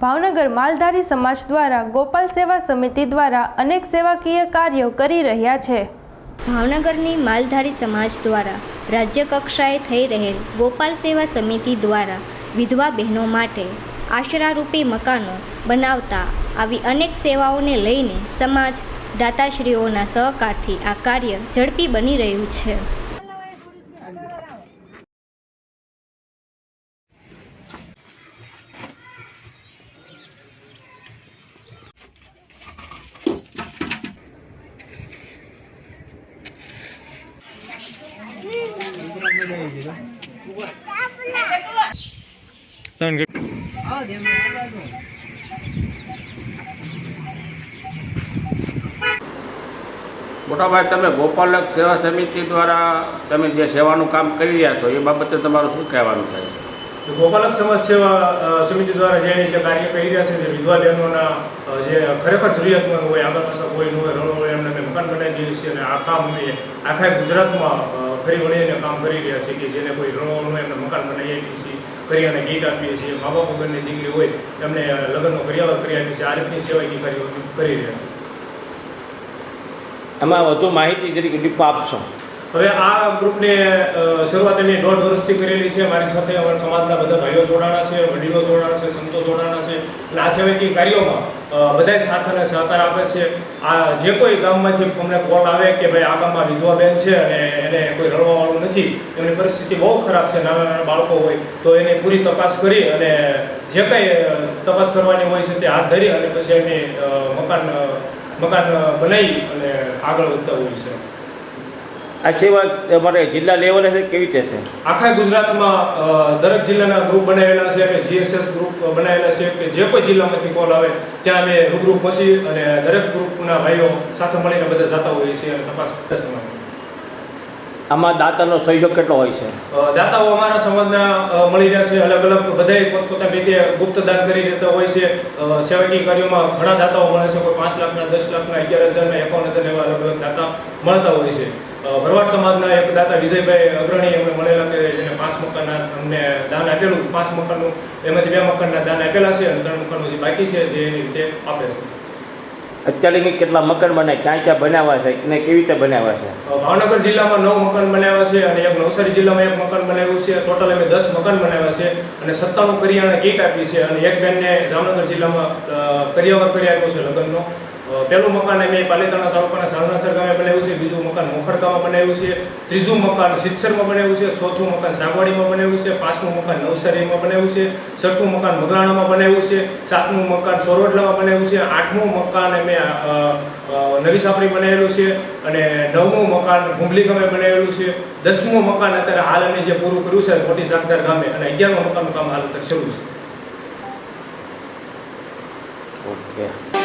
ભાવનગર માલધારી સમાજ દ્વારા ગોપાલ સેવા સમિતિ દ્વારા અનેક સેવાકીય કાર્યો કરી રહ્યા છે. ભાવનગરની માલધારી સમાજ દ્વારા રાજ્ય કક્ષાએ થઈ રહેલ ગોપાલ સેવા સમિતિ દ્વારા વિધવા બહેનો માટે આશરારૂપી મકાનો બનાવતા આવી અનેક સેવાઓને લઈને સમાજ દાતાશ્રીઓના સહકારથી આ કાર્ય ઝડપી બની રહ્યું છે. મોટાભાઈ તમે ગોપાલક સેવા સમિતિ દ્વારા તમે જે સેવાનું કામ કરી રહ્યા છો એ બાબતે તમારું શું કહેવાનું થાય છે? ગોપાલક સમાજ સેવા સમિતિ દ્વારા જે જે કાર્ય કરી રહ્યા છે જે વિધવા બહેનોના જે ખરેખર જરૂરિયાતમંદ હોય આગળ પાછળ કોઈ ન હોય રણો હોય એમને અમે મકાન બનાવી દઈએ છીએ અને આ કામ અમે આખા ગુજરાતમાં ફરી વળીને કામ કરી રહ્યા છીએ કે જેને કોઈ રણો હોય એમને મકાન બનાવી આપીએ છીએ. કરી અને ગીત આપીએ છીએ. મા બાપ વગરની દીકરી હોય એમને લગ્નનો કર્યાવર કરી આપીએ છીએ. આ રીતની સેવાયની કાર્યો કરી રહ્યા એમાં વધુ માહિતી તરીકે ડીપ આપશો. હવે આ ગ્રુપને શરૂઆત એમની દોઢ વર્ષથી કરેલી છે. મારી સાથે અમારા સમાજના બધા ભાઈઓ જોડાણા છે વડીલો જોડાણા છે સંતો જોડાણા છે. અને આ સેવાકીય કાર્યોમાં બધાય સાથ અને સહકાર આપે છે. આ જે કોઈ ગામમાંથી અમને કોલ આવે કે ભાઈ આ ગામમાં વિધવા બેન છે અને એને કોઈ રડવાવાળું નથી, એમની પરિસ્થિતિ બહુ ખરાબ છે, નાના નાના બાળકો હોય, તો એની પૂરી તપાસ કરી અને જે કંઈ તપાસ કરવાની હોય છે તે હાથ ધરી અને પછી એની મકાન મકાન બનાવી અને આગળ વધતા હોય છે. આ સેવા અમારે જિલ્લા લેવલે છે કેવી રીતે છે? આખા ગુજરાતમાં દરેક જિલ્લાના ગ્રુપ બનાવેલા છે અને જીએસએસ ગ્રુપ બનાવેલા છે કે જે કોઈ જિલ્લામાંથી કોલ આવે ત્યાં અમે રૂબરૂ પહોંચી અને દરેક ગ્રુપના ભાઈઓ સાથે મળીને બધા જતા હોઈએ છીએ અને તપાસ આમાં દાતાનો સહયોગ કેટલો હોય છે? દાતાઓ અમારા સમાજના મળી રહ્યા છે અલગ અલગ બધાય પોતપોતાની રીતે ગુપ્તદાન કરી દેતા હોય છે. સેવાકીય કાર્યોમાં ઘણા દાતાઓ મળે છે કોઈ પાંચ લાખના દસ લાખના અગિયાર હજારના એકાવન હજાર એવા અલગ અલગ દાતા મળતા હોય છે. ભરવાડ સમાજના એક દાતા વિજયભાઈ અગ્રણી એમને મળેલા કે જેને પાંચ મકાનના અમને દાન આપેલું. પાંચ મકાનનું એમાંથી બે મકાનના દાન આપેલા છે અને ત્રણ મકાનનું જે બાકી છે જે એની રીતે આપે છે. અત્યારે કેટલા મકાન બને ક્યાં ક્યાં બનાવ્યા છે ને કેવી રીતે બનાવ્યા છે? ભાવનગર જિલ્લામાં નવ મકાન બનાવ્યા છે અને એક નવસારી જિલ્લામાં એક મકાન બનાવ્યું છે. ટોટલ અમે દસ મકાન બનાવ્યા છે અને સત્તાણું કરિયાણા કીટ આપી છે અને એક બેનને જામનગર જિલ્લામાં કરિયાવર કરી આપ્યો છે લગ્નનો. પહેલું મકાન અમે પાલીતાણા તાલુકાના સાવનાસર ગામે બનાવ્યું છે, બીજું મકાન મોખડકામાં બનાવ્યું છે, ત્રીજું મકાન સિત્સરમાં બનાવ્યું છે, ચોથું મકાન સાગવાડીમાં બનાવ્યું છે, પાંચમું મકાન નવસારીમાં બનાવ્યું છે, છઠ્ઠું મકાન મગરાણામાં બનાવ્યું છે, સાતમું મકાન સોરોટલામાં બનાવ્યું છે, આઠમું મકાન અમે નવી સાપરી બનાવેલું છે અને નવમું મકાન ગુંબલી ગામે બનાવેલું છે. દસમું મકાન અત્યારે હાલ અમે જે પૂરું કર્યું છે મોટી સાગધાર ગામે અને અગિયારમું મકાનનું કામ હાલ અત્યારે શરૂ છે. ઓકે.